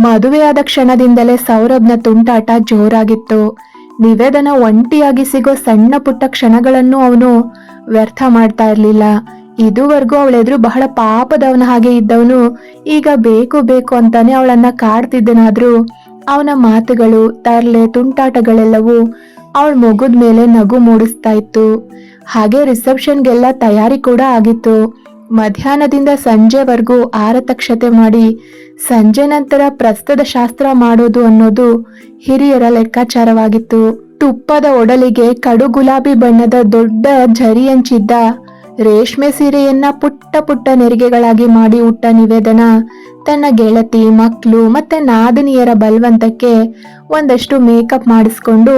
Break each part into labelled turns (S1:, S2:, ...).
S1: ಮದುವೆಯಾದ ಕ್ಷಣದಿಂದಲೇ ಸೌರಭ್ನ ತುಂಟಾಟ ಜೋರಾಗಿತ್ತು. ನಿವೇದನ ಒಂಟಿಯಾಗಿ ಸಿಗೋ ಸಣ್ಣ ಪುಟ್ಟ ಕ್ಷಣಗಳನ್ನು ಅವನು ವ್ಯರ್ಥ ಮಾಡ್ತಾ ಇರ್ಲಿಲ್ಲ. ಇದುವರೆಗೂ ಅವಳೆದ್ರು ಬಹಳ ಪಾಪದವನ ಹಾಗೆ ಇದ್ದವನು. ಈಗ ಬೇಕು ಬೇಕು ಅಂತಾನೆ ಅವಳನ್ನ ಕಾಡ್ತಿದ್ದನಾದ್ರೂ ಅವನ ಮಾತುಗಳು, ತರ್ಲೆ, ತುಂಟಾಟಗಳೆಲ್ಲವೂ ಅವಳ ಮಗುದ ಮೇಲೆ ನಗು ಮೂಡಿಸ್ತಾ ಇತ್ತು. ಹಾಗೆ ರಿಸೆಪ್ಷನ್ಗೆಲ್ಲ ತಯಾರಿ ಕೂಡ ಆಗಿತ್ತು. ಮಧ್ಯಾಹ್ನದಿಂದ ಸಂಜೆವರೆಗೂ ಆರತಕ್ಷತೆ ಮಾಡಿ ಸಂಜೆ ನಂತರ ಪ್ರಸ್ತದ ಶಾಸ್ತ್ರ ಮಾಡೋದು ಅನ್ನೋದು ಹಿರಿಯರ ಲೆಕ್ಕಾಚಾರವಾಗಿತ್ತು. ತುಪ್ಪದ ಒಡಲಿಗೆ ಕಡು ಗುಲಾಬಿ ಬಣ್ಣದ ದೊಡ್ಡ ಝರಿಯಂಚಿದ್ದ ರೇಷ್ಮೆ ಸೀರೆಯನ್ನ ಪುಟ್ಟ ಪುಟ್ಟ ನೆರಿಗೆಗಳಾಗಿ ಮಾಡಿ ಉಟ್ಟ ನಿವೇದನ ತನ್ನ ಗೆಳತಿ ಮಕ್ಕಳು ಮತ್ತೆ ನಾದಿನಿಯರ ಬಲವಂತಕ್ಕೆ ಒಂದಷ್ಟು ಮೇಕಪ್ ಮಾಡಿಸ್ಕೊಂಡು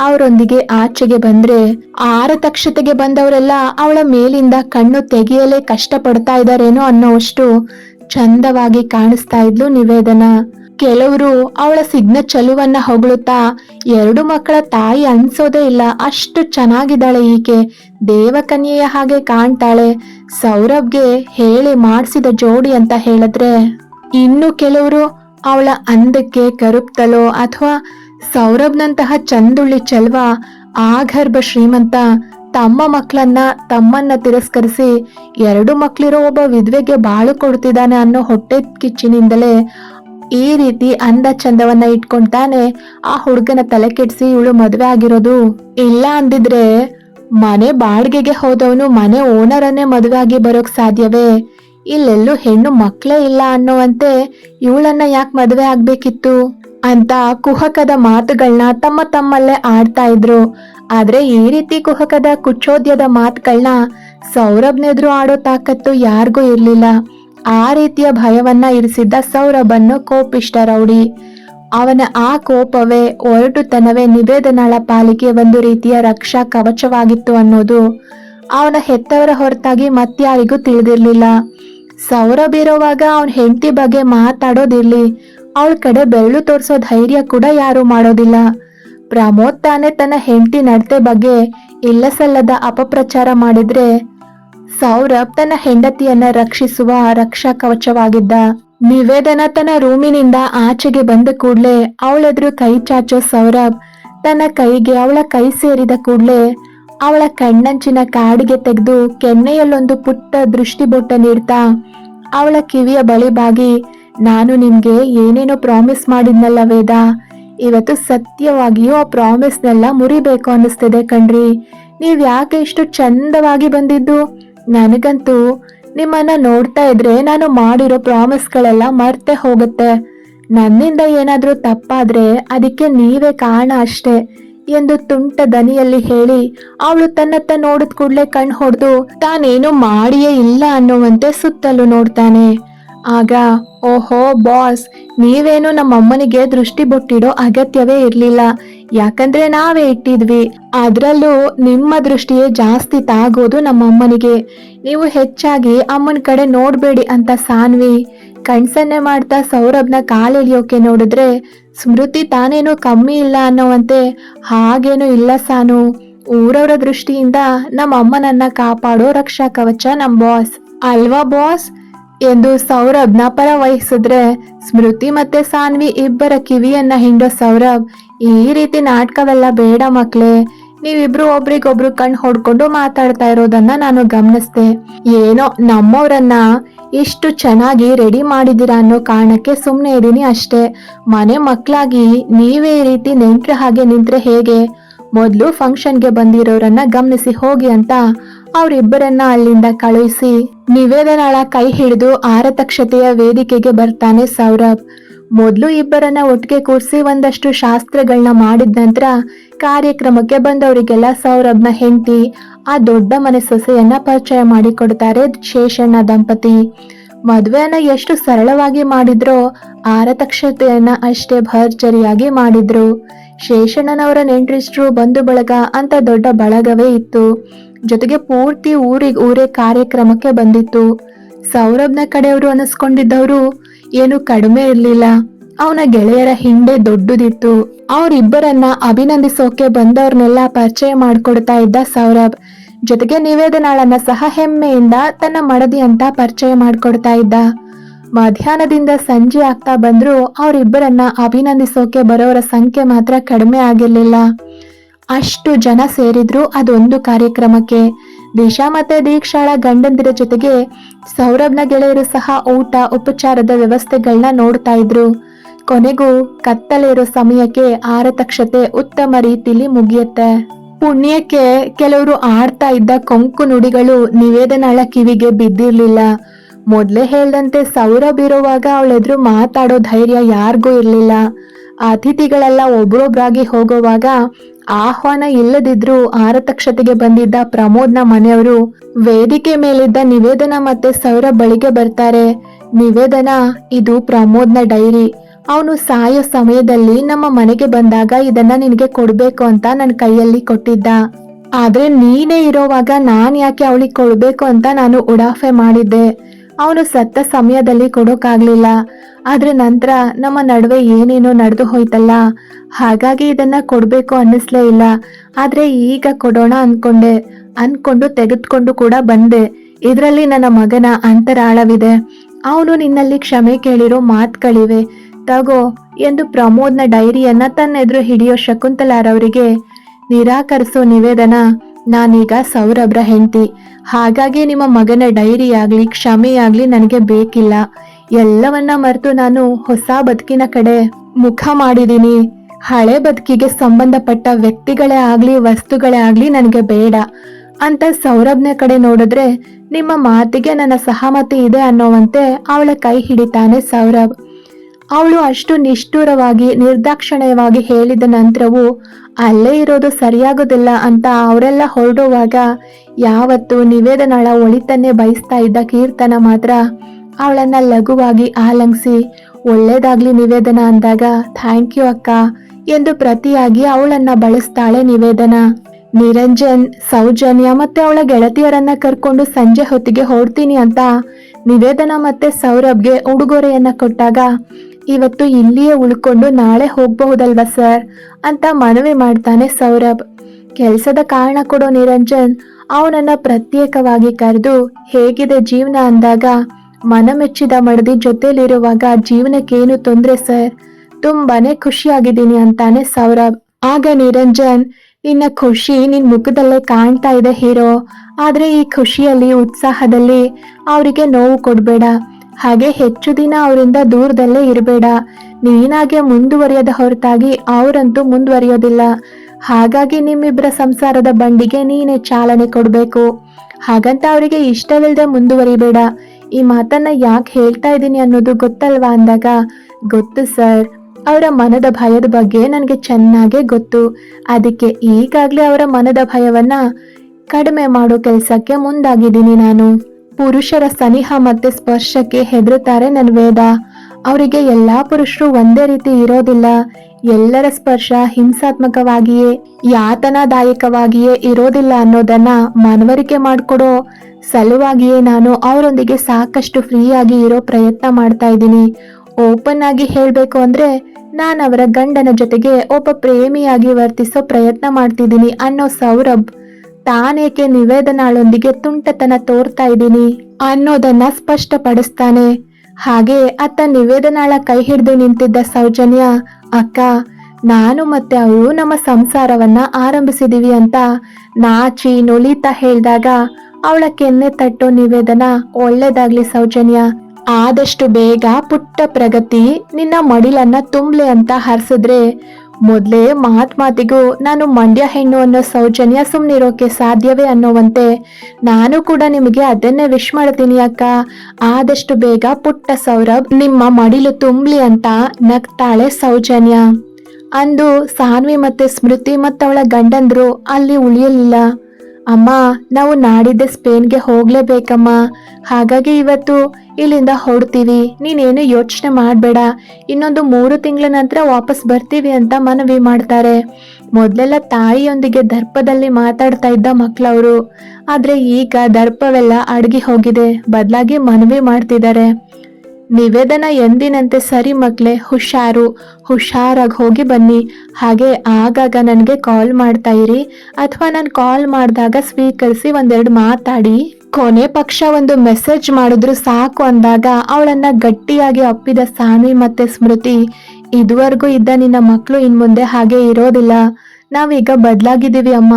S1: ಅವರೊಂದಿಗೆ ಆಚೆಗೆ ಬಂದ್ರೆ ಆರತಕ್ಷತೆಗೆ ಬಂದವರೆಲ್ಲ ಅವಳ ಮೇಲಿಂದ ಕಣ್ಣು ತೆಗೆಯಲೇ ಕಷ್ಟ ಪಡ್ತಾ ಇದಾರೇನೋ ಅನ್ನೋವಷ್ಟು ಚಂದವಾಗಿ ಕಾಣಿಸ್ತಾ ಇದ್ಲು ನಿವೇದನ. ಕೆಲವರು ಅವಳ ಸಿಗ್ನ ಚಲುವನ್ನ ಹೊಗಳುತ್ತಾ, ಎರಡು ಮಕ್ಕಳ ತಾಯಿ ಅನ್ಸೋದೇ ಇಲ್ಲ, ಅಷ್ಟು ಚೆನ್ನಾಗಿದ್ದಾಳೆ ಈಕೆ, ದೇವಕನ್ಯೆಯ ಹಾಗೆ ಕಾಣ್ತಾಳೆ ಸೌರಭ್ಗೆ ಹೇಳಿ ಮಾಡಿಸಿದ ಜೋಡಿ ಅಂತ ಹೇಳಿದ್ರೆ ಇನ್ನು ಕೆಲವರು ಅವಳ ಅಂದಕ್ಕೆ ಕರುಪ್ತಲೋ ಅಥವಾ ಸೌರಭ್ನಂತಹ ಚಂದುಳ್ಳಿ ಚೆಲ್ವ ಆಗರ್ಭ ಶ್ರೀಮಂತ ತಮ್ಮ ಮಕ್ಕಳನ್ನ ತಮ್ಮನ್ನ ತಿರಸ್ಕರಿಸಿ ಎರಡು ಮಕ್ಕಳಿರೋ ಒಬ್ಬ ವಿಧವೆಗೆ ಬಾಳು ಕೊಡ್ತಿದ್ದಾನೆ ಅನ್ನೋ ಹೊಟ್ಟೆ ಕಿಚ್ಚಿನಿಂದಲೇ ಈ ರೀತಿ ಅಂದ ಚಂದವನ್ನ ಇಟ್ಕೊಂತಾನೆ ಆ ಹುಡುಗನ ತಲೆ ಕೆಡಿಸಿ ಇವಳು ಮದುವೆ ಆಗಿರೋದು. ಇಲ್ಲ ಅಂದಿದ್ರೆ ಮನೆ ಬಾಡಿಗೆಗೆ ಹೋದವನು ಮನೆ ಓನರನ್ನೇ ಮದುವೆ ಆಗಿ ಬರೋಕ್ ಸಾಧ್ಯವೇ? ಇಲ್ಲೆಲ್ಲೂ ಹೆಣ್ಣು ಮಕ್ಕಳೇ ಇಲ್ಲ ಅನ್ನುವಂತೆ ಇವಳನ್ನ ಯಾಕೆ ಮದುವೆ ಆಗ್ಬೇಕಿತ್ತು? ಅಂತ ಕುಹಕದ ಮಾತುಗಳನ್ನ ತಮ್ಮ ತಮ್ಮಲ್ಲೇ ಆಡ್ತಾ ಇದ್ರು. ಆದ್ರೆ ಈ ರೀತಿ ಕುಹಕದ ಕುಚೋದ್ಯದ ಮಾತುಗಳನ್ನ ಸೌರಭ್ನೆದ್ರು ಆಡೋ ತಾಕತ್ತು ಯಾರಿಗೂ ಇರಲಿಲ್ಲ. ಆ ರೀತಿಯ ಭಯವನ್ನ ಇರಿಸಿದ್ದ ಸೌರಭನ್ನು ಕೋಪಿಷ್ಟ ರೌಡಿ. ಅವನ ಆ ಕೋಪವೇ, ಒರಟುತನವೇ ನಿವೇದನಾಳ ಪಾಲಿಕೆ ಒಂದು ರೀತಿಯ ರಕ್ಷಾ ಕವಚವಾಗಿತ್ತು ಅನ್ನೋದು ಅವನ ಹೆತ್ತವರ ಹೊರತಾಗಿ ಮತ್ಯಾರಿಗೂ ತಿಳಿದಿರ್ಲಿಲ್ಲ. ಸೌರಭ್ ಇರೋವಾಗ ಅವನ ಹೆಂಡತಿ ಬಗ್ಗೆ ಮಾತಾಡೋದಿರ್ಲಿ. ಅವಳ ಕಡೆ ಬೆರಳು ತೋರಿಸೋ ಧೈರ್ಯ ಕೂಡ ಯಾರು ಮಾಡೋದಿಲ್ಲ. ಪ್ರಮೋದ್ ತಾನೇ ತನ್ನ ಹೆಂಡತಿ ನಡತೆ ಬಗ್ಗೆ ಇಲ್ಲಸಲ್ಲದ ಅಪಪ್ರಚಾರ ಮಾಡಿದ್ರೆ ಸೌರಭ್ ತನ್ನ ಹೆಂಡತಿಯನ್ನ ರಕ್ಷಿಸುವ ರಕ್ಷಾ ಕವಚವಾಗಿದ್ದ. ನಿವೇದನ ತನ್ನ ರೂಮಿನಿಂದ ಆಚೆಗೆ ಬಂದ ಕೂಡ್ಲೆ ಅವಳೆದುರು ಕೈ ಚಾಚೋ ಸೌರಭ್ ತನ್ನ ಕೈಗೆ ಅವಳ ಕೈ ಸೇರಿದ ಕೂಡ್ಲೆ ಅವಳ ಕಣ್ಣಂಚಿನ ಕಾಡಿಗೆ ತೆಗೆದು ಕೆನ್ನೆಯಲ್ಲೊಂದು ಪುಟ್ಟ ದೃಷ್ಟಿ ಬೊಟ್ಟ ನೀಡ್ತಾ, ಅವಳ ಕಿವಿಯ ಬಳಿ ಬಾಗಿ, ನಾನು ನಿಮ್ಗೆ ಏನೇನೋ ಪ್ರಾಮಿಸ್ ಮಾಡಿದ್ನಲ್ಲ ವೇದ, ಇವತ್ತು ಸತ್ಯವಾಗಿಯೂ ಆ ಪ್ರಾಮಿಸ್ನೆಲ್ಲ ಮುರಿಬೇಕು ಅನ್ನಿಸ್ತಿದೆ ಕಣ್ರಿ. ನೀವ್ ಯಾಕೆ ಇಷ್ಟು ಚಂದವಾಗಿ ಬಂದಿದ್ದು? ನನಗಂತೂ ನಿಮ್ಮನ್ನ ನೋಡ್ತಾ ಇದ್ರೆ ನಾನು ಮಾಡಿರೋ ಪ್ರಾಮಿಸ್ಗಳೆಲ್ಲ ಮರ್ತೆ ಹೋಗುತ್ತೆ. ನನ್ನಿಂದ ಏನಾದರೂ ತಪ್ಪಾದ್ರೆ ಅದಕ್ಕೆ ನೀವೇ ಕಾರಣ ಅಷ್ಟೇ. ಎಂದು ತುಂಟ ದನಿಯಲ್ಲಿ ಹೇಳಿ, ಅವಳು ತನ್ನತ್ತ ನೋಡಿದ ಕೂಡ್ಲೆ ಕಣ್ ಹೊಡೆದು, ತಾನೇನು ಮಾಡಿಯೇ ಇಲ್ಲ ಅನ್ನುವಂತೆ ಸುತ್ತಲೂ ನೋಡ್ತಾನೆ. ಆಗ, ಓಹೋ ಬಾಸ್, ನೀವೇನು ನಮ್ಮಮ್ಮನಿಗೆ ದೃಷ್ಟಿ ಬೊಟ್ಟಿಡೋ ಅಗತ್ಯವೇ ಇರಲಿಲ್ಲ. ಯಾಕಂದ್ರೆ ನಾವೇ ಇಟ್ಟಿದ್ವಿ. ಅದರಲ್ಲೂ ನಿಮ್ಮ ದೃಷ್ಟಿಯೇ ಜಾಸ್ತಿ ತಾಗೋದು ನಮ್ಮಮ್ಮನಿಗೆ. ನೀವು ಹೆಚ್ಚಾಗಿ ಅಮ್ಮನ ಕಡೆ ನೋಡಬೇಡಿ ಅಂತ ಸಾನ್ವಿ. ಕಣ್ಸನ್ನೆ ಮಾಡ್ತಾ ಸೌರಭ್ನ ಕಾಲೆಳಿಯೋಕೆ ನೋಡಿದ್ರೆ ಸ್ಮೃತಿ ತಾನೇನು ಕಮ್ಮಿ ಇಲ್ಲ ಅನ್ನೋವಂತೆ ಹಾಗೇನೂ ಇಲ್ಲ ಸಾನು. ಊರವರ ದೃಷ್ಟಿಯಿಂದ ನಮ್ಮ ಅಮ್ಮನನ್ನ ಕಾಪಾಡೋ ರಕ್ಷಾ ಕವಚ ನಮ್ಮ ಬಾಸ್. ಅಲ್ವಾ ಬಾಸ್? ಎಂದು ಸೌರಭ್ನ ವಹಿಸಿದ್ರೆ ಸ್ಮೃತಿ ಮತ್ತೆ ಸಾನ್ವಿ ಇಬ್ಬರ ಕಿವಿಯನ್ನ ಹಿಂಡೋ ಸೌರಭ್, ಈ ರೀತಿ ನಾಟಕವೆಲ್ಲ ಬೇಡ ಮಕ್ಳೇ. ನೀವಿಬ್ರು ಒಬ್ರಿಗೊಬ್ರು ಕಣ್ ಹೊಡ್ಕೊಂಡು ಮಾತಾಡ್ತಾ ಇರೋದನ್ನ ನಾನು ಗಮನಿಸ್ದೆ. ಏನೋ ನಮ್ಮವ್ರನ್ನ ಇಷ್ಟು ಚೆನ್ನಾಗಿ ರೆಡಿ ಮಾಡಿದ್ದೀರಾ ಅನ್ನೋ ಕಾರಣಕ್ಕೆ ಸುಮ್ಮನೆ ಇದೀನಿ ಅಷ್ಟೇ. ಮನೆ ಮಕ್ಕಳಾಗಿ ನೀವೇ ಈ ರೀತಿ ನೆಂಟ್ರ ಹಾಗೆ ನಿಂತ್ರೆ ಹೇಗೆ? ಮೊದಲು ಫಂಕ್ಷನ್ಗೆ ಬಂದಿರೋರನ್ನ ಗಮನಿಸಿ ಹೋಗಿ ಅಂತ ಅವರಿಬ್ಬರನ್ನ ಅಲ್ಲಿಂದ ಕಳುಹಿಸಿ. ನಿವೇದನಾಳ ಕೈ ಹಿಡಿದು ಆರತಕ್ಷತೆಯ ವೇದಿಕೆಗೆ ಬರ್ತಾನೆ ಸೌರಭ್. ಮೊದಲು ಇಬ್ಬರನ್ನ ಒಟ್ಟಿಗೆ ಕೂರಿಸಿ ಒಂದಷ್ಟು ಶಾಸ್ತ್ರಗಳನ್ನ ಮಾಡಿದ ನಂತರ ಕಾರ್ಯಕ್ರಮಕ್ಕೆ ಬಂದವರಿಗೆಲ್ಲ ಸೌರಭ್ನ ಹೆಂಡತಿ ಆ ದೊಡ್ಡ ಮನೆ ಸೊಸೆಯನ್ನ ಪರಿಚಯ ಮಾಡಿಕೊಡ್ತಾರೆ ಶೇಷಣ್ಣ ದಂಪತಿ. ಮದುವೆಯನ್ನ ಎಷ್ಟು ಸರಳವಾಗಿ ಮಾಡಿದ್ರೋ ಆರತಕ್ಷತೆಯನ್ನ ಅಷ್ಟೇ ಭರ್ಜರಿಯಾಗಿ ಮಾಡಿದ್ರು. ಶೇಷಣ್ಣನವರ ನೆಂಟ್ರಿಸ್ಟ್ರು ಬಂಧು ಬಳಗ ಅಂತ ದೊಡ್ಡ ಬಳಗವೇ ಇತ್ತು. ಜೊತೆಗೆ ಪೂರ್ತಿ ಊರಿಗೆ ಊರೇ ಕಾರ್ಯಕ್ರಮಕ್ಕೆ ಬಂದಿತ್ತು. ಸೌರಭ್ನ ಕಡೆಯವರು ಅನಿಸ್ಕೊಂಡಿದ್ದವರು ಏನು ಕಡಿಮೆ ಇರ್ಲಿಲ್ಲ. ಅವನ ಗೆಳೆಯರ ಹಿಂಡೆ ದೊಡ್ಡದಿತ್ತು. ಅವರಿಬ್ಬರನ್ನ ಅಭಿನಂದಿಸೋಕೆ ಬಂದವ್ರನ್ನೆಲ್ಲ ಪರಿಚಯ ಮಾಡ್ಕೊಡ್ತಾ ಇದ್ದ ಸೌರಭ್. ಜೊತೆಗೆ ನಿವೇದನಾಳನ್ನ ಸಹ ಹೆಮ್ಮೆಯಿಂದ ತನ್ನ ಮಡದಿ ಅಂತ ಪರಿಚಯ ಮಾಡ್ಕೊಡ್ತಾ ಇದ್ದ. ಮಧ್ಯಾಹ್ನದಿಂದ ಸಂಜೆ ಆಗ್ತಾ ಬಂದ್ರು ಅವರಿಬ್ಬರನ್ನ ಅಭಿನಂದಿಸೋಕೆ ಬರೋರ ಸಂಖ್ಯೆ ಮಾತ್ರ ಕಡಿಮೆ ಆಗಿರ್ಲಿಲ್ಲ. ಅಷ್ಟು ಜನ ಸೇರಿದ್ರು ಅದೊಂದು ಕಾರ್ಯಕ್ರಮಕ್ಕೆ. ದಿಶಾ ಮತ್ತೆ ದೀಕ್ಷಾಳ ಗಂಡಂದಿರ ಜೊತೆಗೆ ಸೌರಭ್ನ ಗೆಳೆಯರು ಸಹ ಊಟ, ಉಪಚಾರದ ವ್ಯವಸ್ಥೆಗಳನ್ನ ನೋಡ್ತಾ ಇದ್ರು. ಕೊನೆಗೂ ಕತ್ತಲೆ ಇರೋ ಸಮಯಕ್ಕೆ ಆರತಕ್ಷತೆ ಉತ್ತಮ ರೀತಿಲಿ ಮುಗಿಯುತ್ತೆ. ಪುಣ್ಯಕ್ಕೆ ಕೆಲವರು ಆಡ್ತಾ ಇದ್ದ ಕೊಂಕು ನುಡಿಗಳು ನಿವೇದನಾಳ ಕಿವಿಗೆ ಬಿದ್ದಿರ್ಲಿಲ್ಲ. ಮೊದಲೇ ಹೇಳ್ದಂತೆ ಸೌರ ಇರುವಾಗ ಅವಳೆದ್ರು ಮಾತಾಡೋ ಧೈರ್ಯ ಯಾರಿಗೂ ಇರಲಿಲ್ಲ. ಅತಿಥಿಗಳೆಲ್ಲ ಒಬ್ರೊಬ್ರಾಗಿ ಹೋಗುವಾಗ ಆಹ್ವಾನ ಇಲ್ಲದಿದ್ರು ಆರತಕ್ಷತೆಗೆ ಬಂದಿದ್ದ ಪ್ರಮೋದ್ನ ಮನೆಯವರು ವೇದಿಕೆ ಮೇಲಿದ್ದ ನಿವೇದನ ಮತ್ತೆ ಸೌರ ಬಳಿಗೆ ಬರ್ತಾರೆ. ನಿವೇದನ, ಇದು ಪ್ರಮೋದ್ನ ಡೈರಿ. ಅವನು ಸಾಯೋ ಸಮಯದಲ್ಲಿ ನಮ್ಮ ಮನೆಗೆ ಬಂದಾಗ ಇದನ್ನ ನಿನಗೆ ಕೊಡ್ಬೇಕು ಅಂತ ನನ್ನ ಕೈಯಲ್ಲಿ ಕೊಟ್ಟಿದ್ದ. ಆದ್ರೆ ನೀನೇ ಇರೋವಾಗ ನಾನ್ ಯಾಕೆ ಅವಳಿಗೆ ಕೊಡ್ಬೇಕು ಅಂತ ನಾನು ಉಡಾಫೆ ಮಾಡಿದ್ದೆ. ಅವನು ಸತ್ತ ಸಮಯದಲ್ಲಿ ಕೊಡೋಕಾಗ್ಲಿಲ್ಲ. ಆದ್ರೆ ನಂತರ ನಮ್ಮ ನಡುವೆ ಏನೇನೋ ನಡೆದು ಹೋಯ್ತಲ್ಲ. ಹಾಗಾಗಿ ಇದನ್ನ ಕೊಡ್ಬೇಕು ಅನ್ನಿಸ್ಲೇ ಇಲ್ಲ. ಆದ್ರೆ ಈಗ ಕೊಡೋಣ ಅನ್ಕೊಂಡೆ. ಅನ್ಕೊಂಡು ತೆಗೆದುಕೊಂಡು ಕೂಡ ಬಂದೆ. ಇದರಲ್ಲಿ ನನ್ನ ಮಗನ ಅಂತರಾಳವಿದೆ. ಅವನು ನಿನ್ನಲ್ಲಿ ಕ್ಷಮೆ ಕೇಳಿರೋ ಮಾತುಗಳಿವೆ. ತಗೋ ಎಂದು ಪ್ರಮೋದ್ನ ಡೈರಿಯನ್ನ ತನ್ನೆದುರು ಹಿಡಿಯೋ ಶಕುಂತಲಾರವರಿಗೆ ನಿರಾಕರಿಸೋ ನಿವೇದನ, ನಾನೀಗ ಸೌರಭ್ರ ಹೆಂಡತಿ. ಹಾಗಾಗಿ ನಿಮ್ಮ ಮಗನ ಡೈರಿ ಆಗ್ಲಿ ಕ್ಷಮೆಯಾಗ್ಲಿ ನನಗೆ ಬೇಕಿಲ್ಲ. ಎಲ್ಲವನ್ನ ಮರೆತು ನಾನು ಹೊಸ ಬದುಕಿನ ಕಡೆ ಮುಖ ಮಾಡಿದ್ದೀನಿ ಹಳೆ ಬದುಕಿಗೆ ಸಂಬಂಧಪಟ್ಟ ವ್ಯಕ್ತಿಗಳೇ ಆಗಲಿ, ವಸ್ತುಗಳೇ ಆಗಲಿ ನನಗೆ ಬೇಡ. ಅಂತ ಸೌರಭ್ನ ಕಡೆ ನೋಡಿದ್ರೆ, ನಿಮ್ಮ ಮಾತಿಗೆ ನನ್ನ ಸಹಮತಿ ಇದೆ ಅನ್ನೋವಂತೆ ಅವಳ ಕೈ ಹಿಡಿತಾನೆ ಸೌರಭ್. ಅವಳು ಅಷ್ಟು ನಿಷ್ಠುರವಾಗಿ, ನಿರ್ದಾಕ್ಷಿಣ್ಯವಾಗಿ ಹೇಳಿದ ನಂತರವೂ ಅಲ್ಲೇ ಇರೋದು ಸರಿಯಾಗೋದಿಲ್ಲ ಅಂತ ಅವರೆಲ್ಲ ಹೊರಡುವಾಗ ಯಾವತ್ತು ನಿವೇದನಾಳ ಒಳಿತನ್ನೇ ಬಯಸ್ತಾ ಇದ್ದ ಕೀರ್ತನ ಮಾತ್ರ ಅವಳನ್ನ ಲಘುವಾಗಿ ಆಲಂಗಿಸಿ, ಒಳ್ಳೇದಾಗ್ಲಿ ನಿವೇದನ ಅಂದಾಗ, ಥ್ಯಾಂಕ್ ಯು ಅಕ್ಕ ಎಂದು ಪ್ರತಿಯಾಗಿ ಅವಳನ್ನ ಬಳಸ್ತಾಳೆ ನಿವೇದನ. ನಿರಂಜನ್, ಸೌಜನ್ಯ ಮತ್ತೆ ಅವಳ ಗೆಳತಿಯರನ್ನ ಕರ್ಕೊಂಡು ಸಂಜೆ ಹೊತ್ತಿಗೆ ಹೊರಡ್ತೀನಿ ಅಂತ ನಿವೇದನ ಮತ್ತೆ ಸೌರಭ್ಗೆ ಉಡುಗೊರೆಯನ್ನ ಕೊಟ್ಟಾಗ ಇವತ್ತು ಇಲ್ಲಿಯೇ ಉಳ್ಕೊಂಡು ನಾಳೆ ಹೋಗ್ಬಹುದಲ್ವಾ ಸರ್? ಅಂತ ಮನವಿ ಮಾಡ್ತಾನೆ ಸೌರಭ್. ಕೆಲಸದ ಕಾರಣ ಕೊಡೋ ನಿರಂಜನ್ ಅವನನ್ನ ಪ್ರತ್ಯೇಕವಾಗಿ ಕರೆದು ಹೇಗಿದೆ ಜೀವನ ಅಂದಾಗ ಮನಮೆಚ್ಚಿದ ಮಡದಿ ಜೊತೆಲಿರುವಾಗ ಜೀವನಕ್ಕೇನು ತೊಂದ್ರೆ ಸರ್? ತುಂಬಾನೇ ಖುಷಿಯಾಗಿದ್ದೀನಿ ಅಂತಾನೆ ಸೌರಭ್. ಆಗ ನಿರಂಜನ್, ನಿನ್ನ ಖುಷಿ ನಿನ್ ಮುಖದಲ್ಲೇ ಕಾಣ್ತಾ ಇದೆ ಹೀರೋ. ಆದ್ರೆ ಈ ಖುಷಿಯಲ್ಲಿ, ಉತ್ಸಾಹದಲ್ಲಿ ಅವರಿಗೆ ನೋವು ಕೊಡ್ಬೇಡ. ಹಾಗೆ ಹೆಚ್ಚು ದಿನ ಅವರಿಂದ ದೂರದಲ್ಲೇ ಇರಬೇಡ. ನೀನಾಗೆ ಮುಂದುವರಿಯದ ಹೊರತಾಗಿ ಅವರಂತೂ ಮುಂದುವರಿಯೋದಿಲ್ಲ. ಹಾಗಾಗಿ ನಿಮ್ಮಿಬ್ಬರ ಸಂಸಾರದ ಬಂಡಿಗೆ ನೀನೇ ಚಾಲನೆ ಕೊಡಬೇಕು. ಹಾಗಂತ ಅವರಿಗೆ ಇಷ್ಟವಿಲ್ಲದೆ ಮುಂದುವರಿಬೇಡ. ಈ ಮಾತನ್ನ ಯಾಕೆ ಹೇಳ್ತಾ ಇದ್ದೀನಿ ಅನ್ನೋದು ಗೊತ್ತಲ್ವಾ ಅಂದಾಗ, ಗೊತ್ತು ಸರ್. ಅವರ ಮನದ ಭಯದ ಬಗ್ಗೆ ನನಗೆ ಚೆನ್ನಾಗೇ ಗೊತ್ತು. ಅದಕ್ಕೆ ಈಗಾಗಲೇ ಅವರ ಮನದ ಭಯವನ್ನ ಕಡಿಮೆ ಮಾಡೋ ಕೆಲಸಕ್ಕೆ ಮುಂದಾಗಿದ್ದೀನಿ ನಾನು. ಪುರುಷರ ಸನಿಹ ಮತ್ತೆ ಸ್ಪರ್ಶಕ್ಕೆ ಹೆದರುತ್ತಾರೆ ನನ್ನ ವೇದ ಅವರಿಗೆ ಎಲ್ಲಾ ಪುರುಷರು ಒಂದೇ ರೀತಿ ಇರೋದಿಲ್ಲ. ಎಲ್ಲರ ಸ್ಪರ್ಶ ಹಿಂಸಾತ್ಮಕವಾಗಿಯೇ, ಯಾತನಾದಾಯಕವಾಗಿಯೇ ಇರೋದಿಲ್ಲ ಅನ್ನೋದನ್ನ ಮನವರಿಕೆ ಮಾಡಿಕೊಡೋ ಸಲುವಾಗಿಯೇ ನಾನು ಅವರೊಂದಿಗೆ ಸಾಕಷ್ಟು ಫ್ರೀಯಾಗಿ ಇರೋ ಪ್ರಯತ್ನ ಮಾಡ್ತಾ ಇದ್ದೀನಿ. ಓಪನ್ ಆಗಿ ಹೇಳಬೇಕು ಅಂದ್ರೆ ನಾನು ಅವರ ಗಂಡನ ಜೊತೆಗೆ ಒಬ್ಬ ಪ್ರೇಮಿಯಾಗಿ ವರ್ತಿಸೋ ಪ್ರಯತ್ನ ಮಾಡ್ತಿದ್ದೀನಿ ಅನ್ನೋ ಸೌರಭ್ ತಾನೇಕೆ ನಿವೇದನಾಳೊಂದಿಗೆ ತುಂಟತನ ತೋರ್ತಾ ಇದ್ದೀನಿ? ಅನ್ನೋದನ್ನ ಸ್ಪಷ್ಟಪಡಿಸ್ತಾನೆ. ಹಾಗೆ ಅತ್ತ ನಿವೇದನಾಳ ಕೈ ಹಿಡಿದು ನಿಂತಿದ್ದ ಸೌಜನ್ಯ, ಅಕ್ಕ, ನಾನು ಮತ್ತೆ ಅವರು ನಮ್ಮ ಸಂಸಾರವನ್ನ ಆರಂಭಿಸಿದೀವಿ ಅಂತ ನಾಚಿ ನೊಲಿತಾ ಹೇಳಿದಾಗ ಅವಳ ಕೆನ್ನೆ ತಟ್ಟೋ ನಿವೇದನ ಒಳ್ಳೇದಾಗ್ಲಿ ಸೌಜನ್ಯ. ಆದಷ್ಟು ಬೇಗ ಪುಟ್ಟ ಪ್ರಗತಿ ನಿನ್ನ ಮಡಿಲನ್ನ ತುಂಬ್ಲೆ ಅಂತ ಹರಿಸಿದ್ರೆ ಮೊದ್ಲೇ ಮಹಾತ್ಮಾತಿಗೂ ನಾನು ಮಂಡ್ಯ ಹೆಣ್ಣು ಅನ್ನೋ ಸೌಜನ್ಯ ಸುಮ್ಮನಿರೋಕೆ ಸಾಧ್ಯವೇ ಅನ್ನೋವಂತೆ ನಾನು ಕೂಡ ನಿಮಗೆ ಅದನ್ನೇ ವಿಶ್ ಮಾಡ್ತೀನಿ ಅಕ್ಕ. ಆದಷ್ಟು ಬೇಗ ಪುಟ್ಟ ಸೌರಭ್ ನಿಮ್ಮ ಮಡಿಲು ತುಂಬ್ಲಿ ಅಂತ ನಗ್ತಾಳೆ ಸೌಜನ್ಯ. ಅಂದು ಸಾನ್ವಿ ಮತ್ತೆ ಸ್ಮೃತಿ ಮತ್ತವಳ ಗಂಡಂದ್ರು ಅಲ್ಲಿ ಉಳಿಯಲಿಲ್ಲ. ಅಮ್ಮ, ನಾವು ನಾಡಿದ್ದೆ ಸ್ಪೇನ್ಗೆ ಹೋಗ್ಲೇಬೇಕಮ್ಮ. ಹಾಗಾಗಿ ಇವತ್ತು ಇಲ್ಲಿಂದ ಹೊರಡ್ತೀವಿ. ನೀನೇನು ಯೋಚನೆ ಮಾಡಬೇಡ. ಇನ್ನೊಂದು ಮೂರು ತಿಂಗಳ ನಂತರ ವಾಪಸ್ ಬರ್ತೀವಿ ಅಂತ ಮನವಿ ಮಾಡ್ತಾರೆ. ಮೊದಲೆಲ್ಲ ತಾಯಿಯೊಂದಿಗೆ ದರ್ಪದಲ್ಲಿ ಮಾತಾಡ್ತಾ ಇದ್ದ ಮಕ್ಕಳವರು ಆದರೆ ಈಗ ದರ್ಪವೆಲ್ಲ ಅಡಗಿ ಹೋಗಿದೆ. ಬದಲಾಗಿ ಮನವಿ ಮಾಡ್ತಿದ್ದಾರೆ. ನಿವೇದನ ಎಂದಿನಂತೆ ಸರಿ ಮಕ್ಳೇ ಹುಷಾರು, ಹುಷಾರಾಗಿ ಹೋಗಿ ಬನ್ನಿ. ಹಾಗೆ ಆಗಾಗ ನನಗೆ ಕಾಲ್ ಮಾಡ್ತಾ ಇರಿ. ಅಥವಾ ನಾನು ಕಾಲ್ ಮಾಡಿದಾಗ ಸ್ವೀಕರಿಸಿ ಒಂದೆರಡು ಮಾತಾಡಿ. ಕೊನೆ ಪಕ್ಷ ಒಂದು ಮೆಸೇಜ್ ಮಾಡಿದ್ರು ಸಾಕು ಅಂದಾಗ ಅವಳನ್ನ ಗಟ್ಟಿಯಾಗಿ ಅಪ್ಪಿದ ಸಾನ್ವಿ ಮತ್ತೆ ಸ್ಮೃತಿ, ಇದುವರೆಗೂ ಇದ್ದ ನಿನ್ನ ಮಕ್ಕಳು ಇನ್ ಮುಂದೆ ಹಾಗೆ ಇರೋದಿಲ್ಲ. ನಾವೀಗ ಬದಲಾಗಿದ್ದೀವಿ ಅಮ್ಮ.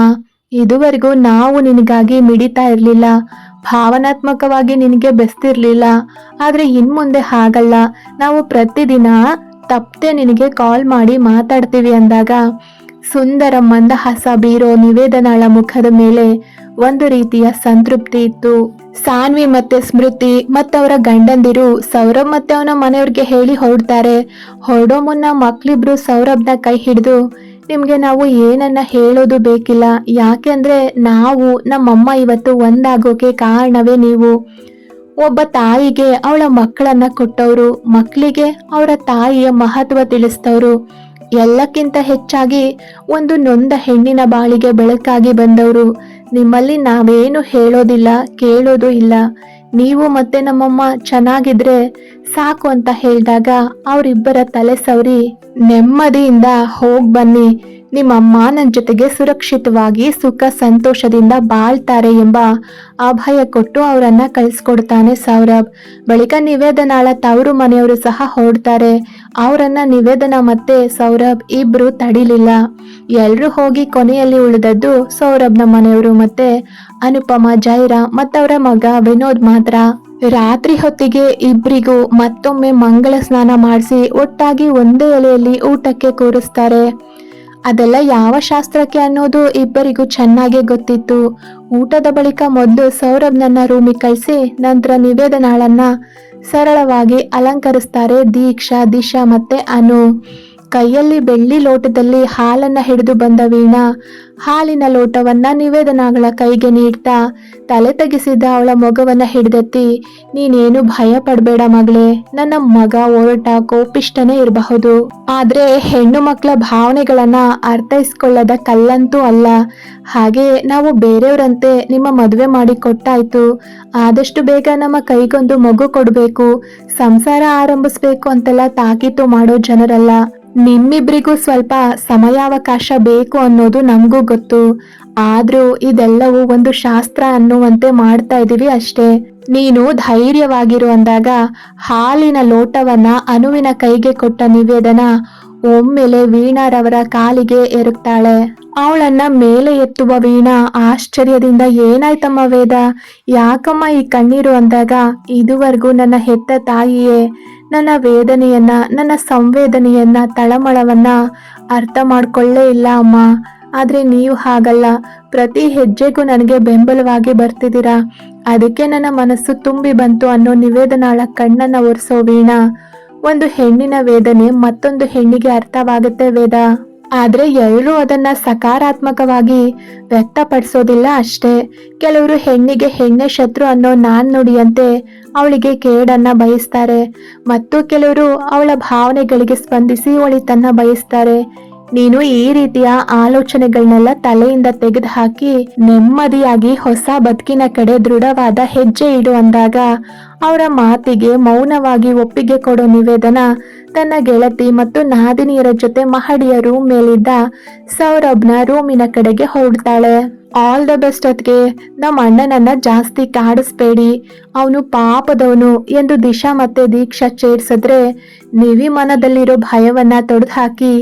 S1: ಇದುವರೆಗೂ ನಾವು ನಿನಗಾಗಿ ಮಿಡಿತಾ ಇರಲಿಲ್ಲ. ಭಾವನಾತ್ಮಕವಾಗಿ ನಿನಗೆ ಬೆಸ್ತಿರ್ಲಿಲ್ಲ, ಆದ್ರೆ ಇನ್ಮುಂದೆ ಹಾಗಲ್ಲ. ನಾವು ಪ್ರತಿದಿನ ತಪ್ಪದೆ ನಿನಗೆ ಕಾಲ್ ಮಾಡಿ ಮಾತಾಡ್ತೀವಿ ಅಂದಾಗ, ಸುಂದರ ಮಂದಹಾಸ ಬೀರೋ ನಿವೇದನಾಳ ಮುಖದ ಮೇಲೆ ಒಂದು ರೀತಿಯ ಸಂತೃಪ್ತಿ ಇತ್ತು. ಸಾನ್ವಿ ಮತ್ತೆ ಸ್ಮೃತಿ ಮತ್ತವರ ಗಂಡಂದಿರು ಸೌರಭ್ ಮತ್ತೆ ಅವನ ಮನೆಯವ್ರಿಗೆ ಹೇಳಿ ಹೊರಡ್ತಾರೆ. ಹೊರಡೋ ಮುನ್ನ ಮಕ್ಳಿಬ್ರು ಸೌರಭ್ನ ಕೈ ಹಿಡಿದು ನಿಮ್ಗೆ ನಾವು ಏನನ್ನ ಹೇಳೋದು ಬೇಕಿಲ್ಲ? ಯಾಕೆಂದ್ರೆ ನಾವು ನಮ್ಮಮ್ಮ ಇವತ್ತು ಒಂದಾಗೋಕೆ ಕಾರಣವೇ ನೀವು. ಒಬ್ಬ ತಾಯಿಗೆ ಅವಳ ಮಕ್ಕಳನ್ನ ಕೊಟ್ಟವರು, ಮಕ್ಕಳಿಗೆ ಅವರ ತಾಯಿಯ ಮಹತ್ವ ತಿಳಿಸ್ತವರು. ಎಲ್ಲಕ್ಕಿಂತ ಹೆಚ್ಚಾಗಿ ಒಂದು ನೊಂದ ಹೆಣ್ಣಿನ ಬಾಳಿಗೆ ಬೆಳಕಾಗಿ ಬಂದವರು. ನಿಮ್ಮಲ್ಲಿ ನಾವೇನು ಹೇಳೋದಿಲ್ಲ, ಕೇಳೋದು ಇಲ್ಲ. ನೀವು ಮತ್ತೆ ನಮ್ಮಮ್ಮ ಚೆನ್ನಾಗಿದ್ರೆ ಸಾಕು ಅಂತ ಹೇಳಿದಾಗ ಅವರಿಬ್ಬರ ತಲೆ ಸವರಿ ನೆಮ್ಮದಿಯಿಂದ ಹೋಗ್ ಬನ್ನಿ. ನಿಮ್ಮಮ್ಮ ನನ್ನ ಜೊತೆಗೆ ಸುರಕ್ಷಿತವಾಗಿ ಸುಖ ಸಂತೋಷದಿಂದ ಬಾಳ್ತಾರೆ ಎಂಬ ಅಭಯ ಕೊಟ್ಟು ಅವರನ್ನ ಕಳಿಸ್ಕೊಡ್ತಾನೆ ಸೌರಭ್. ಬಳಿಕ ನಿವೇದನಾಳ ತವರು ಮನೆಯವರು ಸಹ ಹೊರಡ್ತಾರೆ. ಅವರನ್ನ ನಿವೇದನ ಮತ್ತೆ ಸೌರಭ್ ಇಬ್ರು ತಡಿಲಿಲ್ಲ. ಎಲ್ಲರೂ ಹೋಗಿ ಕೊನೆಯಲ್ಲಿ ಉಳಿದದ್ದು ಸೌರಭ್ನ ಮನೆಯವರು ಮತ್ತೆ ಅನುಪಮ, ಜೈರಾ ಮತ್ತವರ ಮಗ ವಿನೋದ್ ಮಾತ್ರ. ರಾತ್ರಿ ಹೊತ್ತಿಗೆ ಇಬ್ರಿಗೂ ಮತ್ತೊಮ್ಮೆ ಮಂಗಳ ಸ್ನಾನ ಮಾಡಿಸಿ ಒಟ್ಟಾಗಿ ಒಂದೇ ಎಲೆಯಲ್ಲಿ ಊಟಕ್ಕೆ ಕೂರಿಸ್ತಾರೆ. ಅದೆಲ್ಲ ಯಾವ ಶಾಸ್ತ್ರಕ್ಕೆ ಅನ್ನೋದು ಇಬ್ಬರಿಗೂ ಚೆನ್ನಾಗೇ ಗೊತ್ತಿತ್ತು. ಊಟದ ಬಳಿಕ ಮೊದಲು ಸೌರಭ್ನನ್ನ ರೂಮಿಗೆ ಕಳಿಸಿ, ನಂತರ ನಿವೇದನಾಳನ್ನ ಸರಳವಾಗಿ ಅಲಂಕರಿಸ್ತಾರೆ ದೀಕ್ಷಾ, ದಿಶಾ ಮತ್ತೆ ಅನು. ಕೈಯಲ್ಲಿ ಬೆಳ್ಳಿ ಲೋಟದಲ್ಲಿ ಹಾಲನ್ನ ಹಿಡಿದು ಬಂದ ವೀಣಾ, ಹಾಲಿನ ಲೋಟವನ್ನ ನಿವೇದನಾಗಳ ಕೈಗೆ ನೀಡ್ತಾ ತಲೆ ತಗ್ಗಿಸಿದ ಅವಳ ಮಗವನ್ನ ಹಿಡಿದತ್ತಿ, ನೀನೇನು ಭಯ ಪಡಬೇಡ ಮಗಳೇ, ನನ್ನ ಮಗ ಓರಟ ಕೋಪಿಷ್ಟನೇ ಇರಬಹುದು. ಆದ್ರೆ ಹೆಣ್ಣು ಮಕ್ಕಳ ಭಾವನೆಗಳನ್ನ ಅರ್ಥೈಸ್ಕೊಳ್ಳದ ಕಲ್ಲಂತೂ ಅಲ್ಲ. ಹಾಗೆ ನಾವು ಬೇರೆಯವರಂತೆ ನಿಮ್ಮ ಮದುವೆ ಮಾಡಿ ಕೊಟ್ಟಾಯ್ತು ಆದಷ್ಟು ಬೇಗ ನಮ್ಮ ಕೈಗೊಂದು ಮಗು ಕೊಡಬೇಕು. ಸಂಸಾರ ಆರಂಭಿಸ್ಬೇಕು ಅಂತೆಲ್ಲ ತಾಕೀತು ಮಾಡೋ ಜನರಲ್ಲ. ನಿಮ್ಮಿಬ್ರಿಗೂ ಸ್ವಲ್ಪ ಸಮಯಾವಕಾಶ ಬೇಕು ಅನ್ನೋದು ನಮಗೂ ಗೊತ್ತು. ಆದ್ರೂ ಇದೆಲ್ಲವೂ ಒಂದು ಶಾಸ್ತ್ರ ಅನ್ನುವಂತೆ ಮಾಡ್ತಾ ಇದ್ದೀವಿ ಅಷ್ಟೇ. ನೀನು ಧೈರ್ಯವಾಗಿರು ಅಂದಾಗ ಹಾಲಿನ ಲೋಟವನ್ನ ಅನುವಿನ ಕೈಗೆ ಕೊಟ್ಟ ನಿವೇದನ ಒಮ್ಮೆಲೆ ವೀಣಾರವರ ಕಾಲಿಗೆ ಎರಗ್ತಾಳೆ ಅವಳನ್ನ ಮೇಲೆ ಎತ್ತುವ ವೀಣಾ ಆಶ್ಚರ್ಯದಿಂದ ಏನಾಯ್ತಮ್ಮ ವೇದ? ಯಾಕಮ್ಮ ಈ ಕಣ್ಣೀರು ಅಂದಾಗ ಇದುವರೆಗೂ ನನ್ನ ಹೆತ್ತ ತಾಯಿಯೇ ನನ್ನ ವೇದನೆಯನ್ನ, ನನ್ನ ಸಂವೇದನೆಯನ್ನ, ತಳಮಳವನ್ನ ಅರ್ಥ ಮಾಡ್ಕೊಳ್ಳೇ ಇಲ್ಲ ಅಮ್ಮ. ಆದ್ರೆ ನೀವು ಹಾಗಲ್ಲ. ಪ್ರತಿ ಹೆಜ್ಜೆಗೂ ನನಗೆ ಬೆಂಬಲವಾಗಿ ಬರ್ತಿದ್ದೀರಾ? ಅದಕ್ಕೆ ನನ್ನ ಮನಸ್ಸು ತುಂಬಿ ಬಂತು ಅನ್ನೋ ನಿವೇದನಾಳ ಕಣ್ಣನ್ನ ಒರೆಸೋ ವೀಣಾ. ಒಂದು ಹೆಣ್ಣಿನ ವೇದನೆ ಮತ್ತೊಂದು ಹೆಣ್ಣಿಗೆ ಅರ್ಥವಾಗುತ್ತೆ ವೇದ. ಆದ್ರೆ ಎಲ್ಲರೂ ಅದನ್ನ ಸಕಾರಾತ್ಮಕವಾಗಿ ವ್ಯಕ್ತಪಡಿಸೋದಿಲ್ಲ ಅಷ್ಟೇ. ಕೆಲವರು ಹೆಣ್ಣಿಗೆ ಹೆಣ್ಣೆ ಶತ್ರು ಅನ್ನೋ ನಾನ್ ನುಡಿಯಂತೆ ಅವಳಿಗೆ ಕೇಡನ್ನ ಬಯಸ್ತಾರೆ. ಮತ್ತು ಕೆಲವರು ಅವಳ ಭಾವನೆಗಳಿಗೆ ಸ್ಪಂದಿಸಿ ಒಳಿತನ್ನ ಬಯಸ್ತಾರೆ. ನೀನು ಈ ರೀತಿಯ ಆಲೋಚನೆಗಳನ್ನೆಲ್ಲ ತಲೆಯಿಂದ ತೆಗೆದು ಹಾಕಿ ನೆಮ್ಮದಿಯಾಗಿ ಹೊಸ ಬದುಕಿನ ಕಡೆ ದೃಢವಾದ ಹೆಜ್ಜೆ ಇಡು ಅಂದಾಗ ಅವರ ಮಾತಿಗೆ ಮೌನವಾಗಿ ಒಪ್ಪಿಗೆ ಕೊಡೋ ನಿವೇದನ ತನ್ನ ಗೆಳತಿ ಮತ್ತು ನಾದಿನಿಯರ ಜೊತೆ ಮಹಡಿಯ ರೂಮ್ ಮೇಲಿದ್ದ ಸೌರಭ್ನ ರೂಮಿನ ಕಡೆಗೆ ಹೊರಡ್ತಾಳೆ. ಆಲ್ ದ ಬೆಸ್ಟ್ ಅದ್ಗೆ ನಮ್ಮ ಅಣ್ಣನನ್ನ ಜಾಸ್ತಿ ಕಾಡಿಸ್ಬೇಡಿ. ಅವನು ಪಾಪದವನು ಎಂದು ದಿಶಾ ಮತ್ತೆ ದೀಕ್ಷಾ ಚೇರ್ಸಿದ್ರೆ ನಿವಿ ಮನದಲ್ಲಿರೋ ಭಯವನ್ನ ತೊಡೆದು ಹಾಕಿ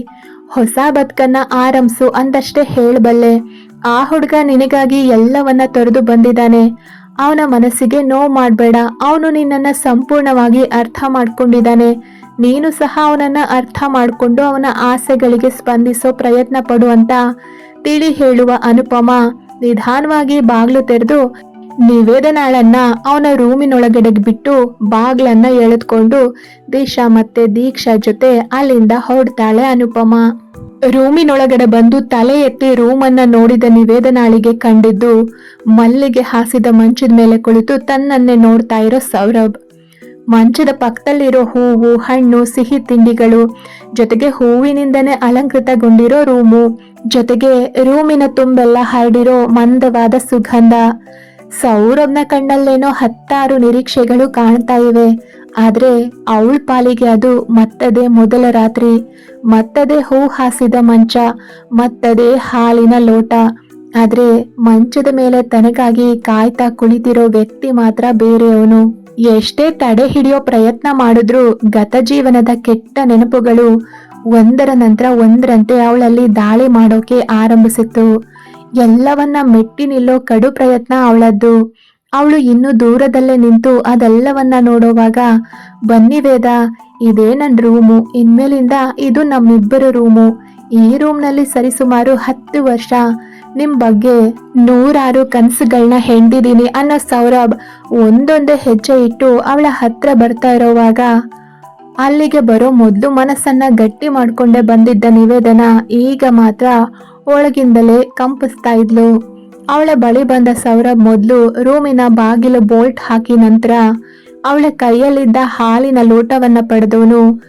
S1: ಹೊಸ ಬದುಕನ್ನ ಆರಂಭಿಸು ಅಂದಷ್ಟೇ ಹೇಳಬಲ್ಲೆ. ಆ ಹುಡುಗ ನಿನಗಾಗಿ ಎಲ್ಲವನ್ನ ತೊರೆದು ಬಂದಿದ್ದಾನೆ. ಅವನ ಮನಸ್ಸಿಗೆ ನೋವು ಮಾಡಬೇಡ. ಅವನು ನಿನ್ನನ್ನ ಸಂಪೂರ್ಣವಾಗಿ ಅರ್ಥ ಮಾಡ್ಕೊಂಡಿದ್ದಾನೆ. ನೀನು ಸಹ ಅವನನ್ನ ಅರ್ಥ ಮಾಡಿಕೊಂಡು ಅವನ ಆಸೆಗಳಿಗೆ ಸ್ಪಂದಿಸೋ ಪ್ರಯತ್ನ ಪಡುವಂತ ತಿಳಿ ಹೇಳುವ ಅನುಪಮ ನಿಧಾನವಾಗಿ ಬಾಗ್ಲು ತೆರೆದು ನಿವೇದನಾಳನ್ನ ಅವನ ರೂಮಿನೊಳಗಡೆ ಬಿಟ್ಟು ಬಾಗ್ಲನ್ನ ಎಳೆದ್ಕೊಂಡು ದಿಶಾ ಮತ್ತೆ ದೀಕ್ಷಾ ಜೊತೆ ಅಲ್ಲಿಂದ ಹೊರಡ್ತಾಳೆ ಅನುಪಮ. ರೂಮಿನೊಳಗಡೆ ಬಂದು ತಲೆ ಎತ್ತಿ ರೂಮನ್ನ ನೋಡಿದ ನಿವೇದನಾಳಿಗೆ ಕಂಡಿದ್ದು ಮಲ್ಲಿಗೆ ಹಾಸಿದ ಮಂಚದ ಮೇಲೆ ಕುಳಿತು ತನ್ನನ್ನೇ ನೋಡ್ತಾ ಇರೋ ಸೌರಭ್. ಮಂಚದ ಪಕ್ಕದಲ್ಲಿರೋ ಹೂವು, ಹಣ್ಣು, ಸಿಹಿ ತಿಂಡಿಗಳು, ಜೊತೆಗೆ ಹೂವಿನಿಂದನೇ ಅಲಂಕೃತಗೊಂಡಿರೋ ರೂಮು, ಜೊತೆಗೆ ರೂಮಿನ ತುಂಬೆಲ್ಲ ಹರಡಿರೋ ಮಂದವಾದ ಸುಗಂಧ. ಸೌರಭ್ನ ಕಣ್ಣಲ್ಲೇನೋ ಹತ್ತಾರು ನಿರೀಕ್ಷೆಗಳು ಕಾಣ್ತಾ ಇವೆ. ಆದ್ರೆ ಅವಳ ಪಾಲಿಗೆ ಅದು ಮತ್ತದೇ ಮೊದಲ ರಾತ್ರಿ. ಮತ್ತದೇ ಹೂ ಹಾಸಿದ ಮಂಚ, ಮತ್ತದೇ ಹಾಲಿನ ಲೋಟ. ಆದ್ರೆ ಮಂಚದ ಮೇಲೆ ತನಗಾಗಿ ಕಾಯ್ತಾ ಕುಳಿತಿರೋ ವ್ಯಕ್ತಿ ಮಾತ್ರ ಬೇರೆಯವನು. ಎಷ್ಟೇ ತಡೆ ಹಿಡಿಯೋ ಪ್ರಯತ್ನ ಮಾಡಿದ್ರೂ ಗತ ಜೀವನದ ಕೆಟ್ಟ ನೆನಪುಗಳು ಒಂದರ ನಂತರ ಒಂದರಂತೆ ಅವಳಲ್ಲಿ ದಾಳಿ ಮಾಡೋಕೆ ಆರಂಭಿಸಿತ್ತು. ಎಲ್ಲವನ್ನ ಮೆಟ್ಟಿ ನಿಲ್ಲೋ ಕಡು ಪ್ರಯತ್ನ ಅವಳದ್ದು. ಅವಳು ಇನ್ನೂ ದೂರದಲ್ಲೇ ನಿಂತು ಅದೆಲ್ಲವನ್ನ ನೋಡುವಾಗ, ಬನ್ನಿ ವೇದ, ಇದೇ ನನ್ನ ರೂಮು. ಇನ್ಮೇಲಿಂದ ಇದು ನಮ್ಮಿಬ್ಬರ ರೂಮು. ಈ ರೂಮ್ನಲ್ಲಿ ಸರಿಸುಮಾರು ಹತ್ತು ವರ್ಷ. ನಿಮ್ಮ ಬಗ್ಗೆ ನೂರಾರು ಕನಸುಗಳನ್ನ ಹೆಂಡಿದ್ದೀನಿ ಅನ್ನೋ ಸೌರಭ್ ಒಂದೊಂದೇ ಹೆಜ್ಜೆ ಇಟ್ಟು ಅವಳ ಹತ್ರ ಬರ್ತಾ ಇರೋವಾಗ, ಅಲ್ಲಿಗೆ ಬರೋ ಮೊದಲು ಮನಸ್ಸನ್ನ ಗಟ್ಟಿ ಮಾಡಿಕೊಂಡೇ ಬಂದಿದ್ದ ನಿವೇದನ. ಈಗ ಮಾತ್ರ ಒಳಗಿಂದಲೇ ಕಂಪಿಸ್ತಾ ಇದ್ಲು. ಅವಳ ಬಳಿ ಬಂದ ಸೌರಭ್ ಮೊದಲು ರೂಮಿನ ಬಾಗಿಲು ಬೋಲ್ಟ್ ಹಾಕಿ ನಂತರ ಅವಳ ಕೈಯಲ್ಲಿದ್ದ ಹಾಲಿನ ಲೋಟವನ್ನ ಪಡೆದವನು.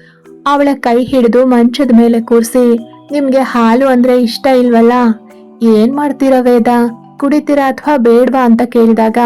S1: ಅವಳ ಕೈ ಹಿಡಿದು ಮಂಚದ ಮೇಲೆ ಕೂರಿಸಿ, ನಿಮ್ಗೆ ಹಾಲು ಅಂದ್ರೆ ಇಷ್ಟ ಇಲ್ವಲ್ಲ? ಏನ್ ಮಾಡ್ತೀರ ವೇದ? ಕುಡಿತೀರಾ ಅಥವಾ ಬೇಡ್ವಾ? ಅಂತ ಕೇಳಿದಾಗ,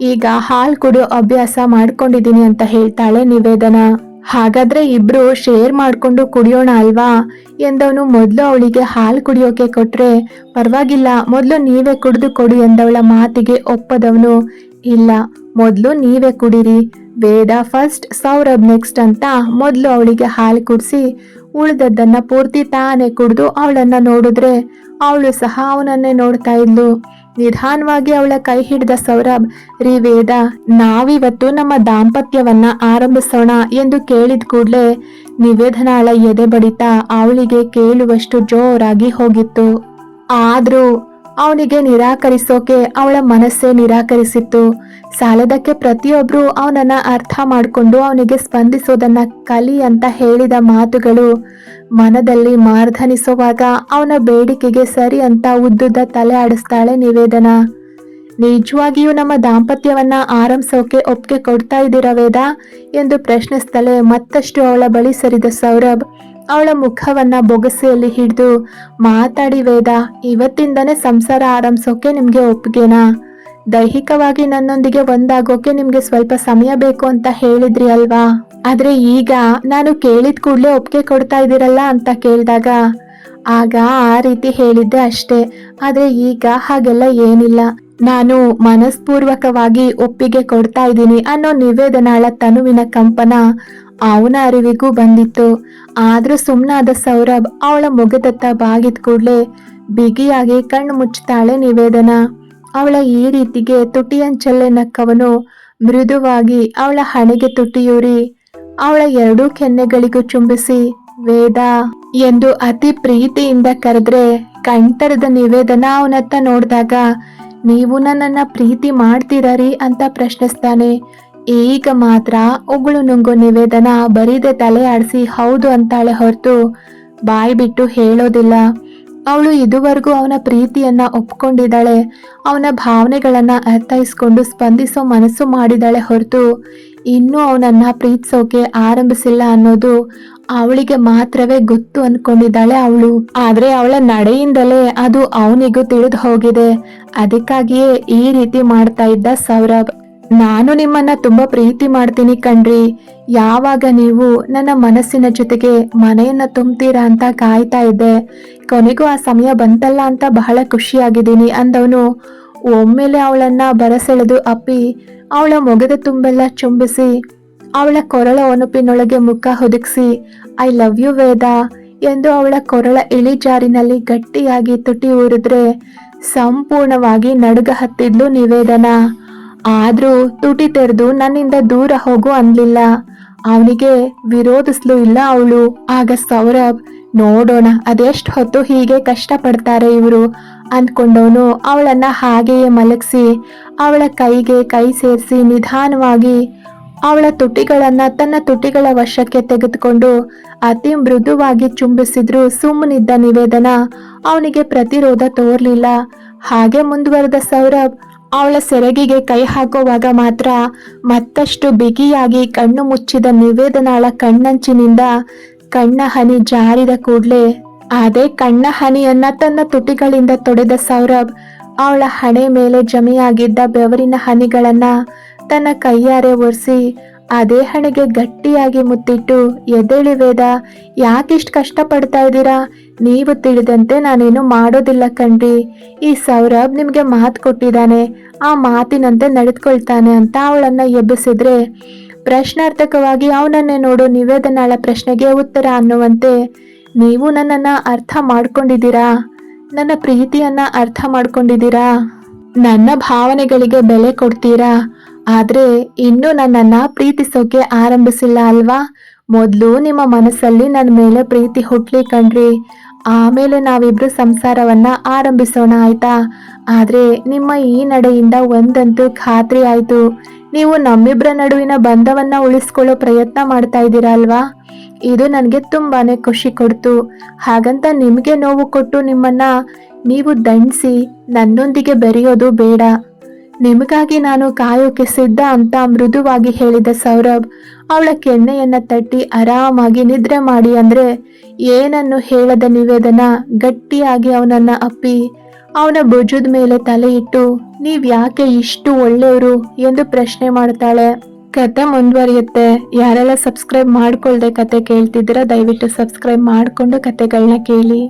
S1: ಈಗ ಹಾಲು ಕುಡಿಯೋ ಅಭ್ಯಾಸ ಮಾಡ್ಕೊಂಡಿದ್ದೀನಿ ಅಂತ ಹೇಳ್ತಾಳೆ ನಿವೇದನ. ಹಾಗಾದ್ರೆ ಇಬ್ರು ಶೇರ್ ಮಾಡ್ಕೊಂಡು ಕುಡಿಯೋಣ ಅಲ್ವಾ? ಎಂದವನು ಮೊದಲು ಅವಳಿಗೆ ಹಾಲು ಕುಡಿಯೋಕೆ ಕೊಟ್ರೆ, ಪರವಾಗಿಲ್ಲ, ಮೊದಲು ನೀವೇ ಕುಡಿದು ಕೊಡು ಎಂದವಳ ಮಾತಿಗೆ ಒಪ್ಪದವನು, ಇಲ್ಲ, ಮೊದಲು ನೀವೇ ಕುಡಿರಿ, ವೇದ ಫಸ್ಟ್ ಸೌರಭ್ ನೆಕ್ಸ್ಟ್ ಅಂತ ಮೊದಲು ಅವಳಿಗೆ ಹಾಲು ಕುಡಿಸಿ, ಉಳಿದದ್ದನ್ನ ಪೂರ್ತಿ ತಾನೇ ಕುಡಿದು ಅವಳನ್ನ ನೋಡಿದ್ರೆ, ಅವಳು ಸಹ ಅವನನ್ನೇ ನೋಡ್ತಾ ಇದ್ಲು. ನಿಧಾನವಾಗಿ ಅವಳ ಕೈ ಹಿಡಿದ ಸೌರಭ್, ರೀ ವೇದ, ನಾವಿವತ್ತು ನಮ್ಮ ದಾಂಪತ್ಯವನ್ನ ಆರಂಭಿಸೋಣ ಎಂದು ಕೇಳಿದ ಕೂಡಲೇ ನಿವೇದನಾಳ ಎದೆ ಬಡಿತ ಅವಳಿಗೆ ಕೇಳುವಷ್ಟು ಜೋರಾಗಿ ಹೋಗಿತ್ತು. ಆದ್ರೂ ಅವನಿಗೆ ನಿರಾಕರಿಸೋಕೆ ಅವಳ ಮನಸ್ಸೇ ನಿರಾಕರಿಸಿತ್ತು. ಸಾಲದಕ್ಕೆ ಪ್ರತಿಯೊಬ್ರು ಅವನನ್ನ ಅರ್ಥ ಮಾಡಿಕೊಂಡು ಅವನಿಗೆ ಸ್ಪಂದಿಸೋದನ್ನ ಕಲಿ ಅಂತ ಹೇಳಿದ ಮಾತುಗಳು ಮನದಲ್ಲಿ ಮಾರ್ಧನಿಸುವಾಗ ಅವನ ಬೇಡಿಕೆಗೆ ಸರಿ ಅಂತ ಉದ್ದುದ್ದ ತಲೆ ಆಡಿಸ್ತಾಳೆ ನಿವೇದನ. ನಿಜವಾಗಿಯೂ ನಮ್ಮ ದಾಂಪತ್ಯವನ್ನ ಆರಂಭಿಸೋಕೆ ಒಪ್ಪಿಗೆ ಕೊಡ್ತಾ ಇದ್ದೀರಾ ವೇದ? ಎಂದು ಪ್ರಶ್ನಿಸ್ತಲೇ ಮತ್ತಷ್ಟು ಅವಳ ಬಳಿ ಸರಿದ ಸೌರಭ್. ಅವಳ ಮುಖವನ್ನ ಬೊಗಸೆಯಲ್ಲಿ ಹಿಡಿದು, ಮಾತಾಡಿ ವೇದ, ಇವತ್ತಿಂದನೇ ಸಂಸಾರ ಆರಂಭಿಸೋಕೆ ನಿಮಗೆ ಒಪ್ಪಿಗೆನಾ ದೈಹಿಕವಾಗಿ ನನ್ನೊಂದಿಗೆ ಒಂದಾಗೋಕೆ ನಿಮ್ಗೆ ಸ್ವಲ್ಪ ಸಮಯ ಬೇಕು ಅಂತ ಹೇಳಿದ್ರಿ ಅಲ್ವಾ? ಆದ್ರೆ ಈಗ ನಾನು ಕೇಳಿದ ಕೂಡಲೇ ಒಪ್ಪಿಗೆ ಕೊಡ್ತಾ ಇದ್ದೀರಲ್ಲ ಅಂತ ಕೇಳಿದಾಗ, ಆಗ ಆ ರೀತಿ ಹೇಳಿದ್ದೆ ಅಷ್ಟೇ. ಆದ್ರೆ ಈಗ ಹಾಗೆಲ್ಲ ಏನಿಲ್ಲ. ನಾನು ಮನಸ್ಪೂರ್ವಕವಾಗಿ ಒಪ್ಪಿಗೆ ಕೊಡ್ತಾ ಇದ್ದೀನಿ ಅನ್ನೋ ನಿವೇದನಾಳ ತನುವಿನ ಕಂಪನ ಅವನ ಅರಿವಿಗೂ ಬಂದಿತ್ತು. ಆದರೂ ಸುಮ್ನಾದ ಸೌರಭ್ ಅವಳ ಮುಗದತ್ತ ಬಾಗಿದ ಕೂಡ್ಲೆ ಬಿಗಿಯಾಗಿ ಕಣ್ಣು ಮುಚ್ಚುತ್ತಾಳೆ ನಿವೇದನ. ಅವಳ ಈ ರೀತಿಗೆ ತುಟಿಯಂಚಲ್ಲೆ ನಕ್ಕವನು ಮೃದುವಾಗಿ ಅವಳ ಹಣೆಗೆ ತುಟಿಯೂರಿ ಅವಳ ಎರಡೂ ಕೆನ್ನೆಗಳಿಗೂ ಚುಂಬಿಸಿ, ವೇದ, ಎಂದು ಅತಿ ಪ್ರೀತಿಯಿಂದ ಕರೆದ್ರೆ, ಕಣ್ತರದ ನಿವೇದನ ಅವನತ್ತ ನೋಡಿದಾಗ ನೀವು ನನ್ನನ್ನ ಪ್ರೀತಿ ಮಾಡ್ತೀರರಿ ಅಂತ ಪ್ರಶ್ನಿಸ್ತಾನೆ. ಈಗ ಮಾತ್ರ ಉಗುಳು ನುಂಗು ನಿವೇದನ ಬರೀದೆ ತಲೆ ಆಡಿಸಿ ಹೌದು ಅಂತಾಳೆ ಹೊರತು. ಬಾಯಿ ಬಿಟ್ಟು ಹೇಳೋದಿಲ್ಲ. ಅವಳು ಇದುವರೆಗೂ ಅವನ ಪ್ರೀತಿಯನ್ನ ಒಪ್ಕೊಂಡಿದ್ದಾಳೆ. ಅವನ ಭಾವನೆಗಳನ್ನ ಅರ್ಥೈಸ್ಕೊಂಡು ಸ್ಪಂದಿಸೋ ಮನಸ್ಸು ಮಾಡಿದಾಳೆ ಹೊರತು. ಇನ್ನೂ ಅವನನ್ನ ಪ್ರೀತಿಸೋಕೆ ಆರಂಭಿಸಿಲ್ಲ ಅನ್ನೋದು ಅವಳಿಗೆ ಮಾತ್ರವೇ ಗೊತ್ತು ಅನ್ಕೊಂಡಿದ್ದಾಳೆ ಅವಳು. ಆದ್ರೆ ಅವಳ ನಡೆಯಿಂದಲೇ ಅದು ಅವನಿಗೂ ತಿಳಿದು ಹೋಗಿದೆ. ಅದಕ್ಕಾಗಿಯೇ ಈ ರೀತಿ ಮಾಡ್ತಾ ಇದ್ದ ಸೌರಭ್, ನಾನು ನಿಮ್ಮನ್ನ ತುಂಬಾ ಪ್ರೀತಿ ಮಾಡ್ತೀನಿ ಕಣ್ರಿ. ಯಾವಾಗ ನೀವು ನನ್ನ ಮನಸ್ಸಿನ ಜೊತೆಗೆ ಮನೆಯನ್ನ ತುಂಬ್ತೀರಾ ಅಂತ ಕಾಯ್ತಾ ಇದ್ದೆ. ಕೊನೆಗೂ ಆ ಸಮಯ ಬಂತಲ್ಲ ಅಂತ ಬಹಳ ಖುಷಿಯಾಗಿದ್ದೀನಿ, ಅಂದವನು. ಒಮ್ಮೆಲೆ ಅವಳನ್ನ ಬರಸೆಳೆದು ಅಪ್ಪಿ, ಅವಳ ಮೊಗದ ತುಂಬೆಲ್ಲ ಚುಂಬಿಸಿ ಅವಳ ಕೊರಳ ಒನಪಿನೊಳಗೆ ಮುಖ ಹೊದಗಿಸಿ, ಐ ಲವ್ ಯು ವೇದ ಎಂದು ಅವಳ ಕೊರಳ ಇಳಿಜಾರಿನಲ್ಲಿ ಗಟ್ಟಿಯಾಗಿ ತುಟಿ ಊರಿದ್ರೆ ಸಂಪೂರ್ಣವಾಗಿ ನಡುಗ ಹತ್ತಿದ್ಲು ನಿವೇದನ. ಆದ್ರೂ ತುಟಿ ತೆರೆದು ನನ್ನಿಂದ ದೂರ ಹೋಗು ಅನ್ಲಿಲ್ಲ. ಅವನಿಗೆ ವಿರೋಧಿಸ್ಲು ಇಲ್ಲ ಅವಳು. ಆಗ ಸೌರಭ್, ನೋಡೋಣ, ಅದೆಷ್ಟು ಹೊತ್ತು ಹೀಗೆ ಕಷ್ಟಪಡ್ತಾರೆ ಇವರು ಅಂದ್ಕೊಂಡವನು ಅವಳನ್ನ ಹಾಗೆಯೇ ಮಲಗಿಸಿ, ಅವಳ ಕೈಗೆ ಕೈ ಸೇರಿಸಿ ನಿಧಾನವಾಗಿ ಅವಳ ತುಟಿಗಳನ್ನ ತನ್ನ ತುಟಿಗಳ ವಶಕ್ಕೆ ತೆಗೆದುಕೊಂಡು ಅತಿ ಮೃದುವಾಗಿ ಚುಂಬಿಸಿದ್ರು ಸುಮ್ಮನಿದ್ದ ನಿವೇದನ ಅವನಿಗೆ ಪ್ರತಿರೋಧ ತೋರ್ಲಿಲ್ಲ. ಹಾಗೆ ಮುಂದುವರೆದ ಸೌರಭ್ ಅವಳ ಸೆರಗಿಗೆ ಕೈ ಹಾಕುವಾಗ ಮಾತ್ರ ಮತ್ತಷ್ಟು ಬಿಗಿಯಾಗಿ ಕಣ್ಣು ಮುಚ್ಚಿದ ನಿವೇದನಾಳ ಕಣ್ಣಂಚಿನಿಂದ ಕಣ್ಣ ಹನಿ ಜಾರಿದ ಕೂಡ್ಲೆ. ಅದೇ ಕಣ್ಣ ಹನಿಯನ್ನ ತನ್ನ ತುಟಿಗಳಿಂದ ತೊಡೆದ ಸೌರಭ್ ಅವಳ ಹಣೆ ಮೇಲೆ ಜಮೆಯಾಗಿದ್ದ ಬೆವರಿನ ಹನಿಗಳನ್ನ ತನ್ನ ಕೈಯಾರೆ ಒರೆಸಿ ಅದೇ ದೇಹಣಿಗೆ ಗಟ್ಟಿಯಾಗಿ ಮುತ್ತಿಟ್ಟು, ಎದ್ದೇಳಿ ವೇದ, ಯಾಕಿಷ್ಟು ಕಷ್ಟಪಡ್ತಾ ಇದ್ದೀರಾ? ನೀವು ತಿಳಿದಂತೆ ನಾನೇನು ಮಾಡೋದಿಲ್ಲ ಕಣ್ರಿ. ಈ ಸೌರಭ್ ನಿಮಗೆ ಮಾತು ಕೊಟ್ಟಿದ್ದಾನೆ. ಆ ಮಾತಿನಂತೆ ನಡೆದುಕೊಳ್ತಾನೆ ಅಂತ ಅವಳನ್ನ ಎಬ್ಬಿಸಿದ್ರೆ, ಪ್ರಶ್ನಾರ್ಥಕವಾಗಿ, ಅವನನ್ನೇ ನೋಡು ನಿವೇದನಾಳ ಪ್ರಶ್ನೆಗೆ ಉತ್ತರ ಅನ್ನುವಂತೆ. ನೀವು ನನ್ನನ್ನು ಅರ್ಥ ಮಾಡ್ಕೊಂಡಿದ್ದೀರಾ? ನನ್ನ ಪ್ರೀತಿಯನ್ನ ಅರ್ಥ ಮಾಡ್ಕೊಂಡಿದ್ದೀರಾ? ನನ್ನ ಭಾವನೆಗಳಿಗೆ ಬೆಲೆ ಕೊಡ್ತೀರಾ? ಆದ್ರೆ ಇನ್ನೂ ನನ್ನನ್ನ ಪ್ರೀತಿಸೋಕೆ ಆರಂಭಿಸಿಲ್ಲ ಅಲ್ವಾ? ಮೊದಲು ನಿಮ್ಮ ಮನಸ್ಸಲ್ಲಿ ನನ್ನ ಮೇಲೆ ಪ್ರೀತಿ ಹುಟ್ಲಿ ಕಣ್ರಿ. ಆಮೇಲೆ ನಾವಿಬ್ರು ಸಂಸಾರವನ್ನ ಆರಂಭಿಸೋಣ ಆಯ್ತಾ? ಆದ್ರೆ ನಿಮ್ಮ ಈ ನಡೆಯಿಂದ ಒಂದಂತೂ ಖಾತ್ರಿ ಆಯ್ತು. ನೀವು ನಮ್ಮಿಬ್ಬರ ನಡುವಿನ ಬಂಧವನ್ನ ಉಳಿಸ್ಕೊಳ್ಳೋ ಪ್ರಯತ್ನ ಮಾಡ್ತಾ ಇದ್ದೀರಾ ಅಲ್ವಾ? ಇದು ನನಗೆ ತುಂಬಾನೇ ಖುಷಿ ಕೊಡ್ತು. ಹಾಗಂತ ನಿಮಗೆ ನೋವು ಕೊಟ್ಟು ನಿಮ್ಮನ್ನ ನೀವು ದಂಡಿಸಿ ನನ್ನೊಂದಿಗೆ ಬೆರೆಯೋದು ಬೇಡ. ನಿಮಗಾಗಿ ನಾನು ಕಾಯೋಕೆ ಸಿದ್ಧ ಅಂತ ಮೃದುವಾಗಿ ಹೇಳಿದ ಸೌರಭ್, ಅವಳ ಕೆನ್ನೆಯನ್ನ ತಟ್ಟಿ ಆರಾಮಾಗಿ ನಿದ್ರೆ ಮಾಡಿ ಅಂದ್ರೆ ಏನನ್ನು ಹೇಳದ ನಿವೇದನ? ಗಟ್ಟಿಯಾಗಿ ಅವನನ್ನ ಅಪ್ಪಿ, ಅವನ ಭುಜದ ಮೇಲೆ ತಲೆ ಇಟ್ಟು, ನೀವ್ ಯಾಕೆ ಇಷ್ಟು ಒಳ್ಳೆಯವರು? ಎಂದು ಪ್ರಶ್ನೆ ಮಾಡ್ತಾಳೆ. ಕತೆ ಮುಂದುವರಿಯುತ್ತೆ. ಯಾರೆಲ್ಲ ಸಬ್ಸ್ಕ್ರೈಬ್ ಮಾಡ್ಕೊಳ್ದೆ ಕತೆ ಕೇಳ್ತಿದ್ದೀರಾ, ದಯವಿಟ್ಟು ಸಬ್ಸ್ಕ್ರೈಬ್ ಮಾಡಿಕೊಂಡು ಕತೆಗಳನ್ನ ಕೇಳಿ.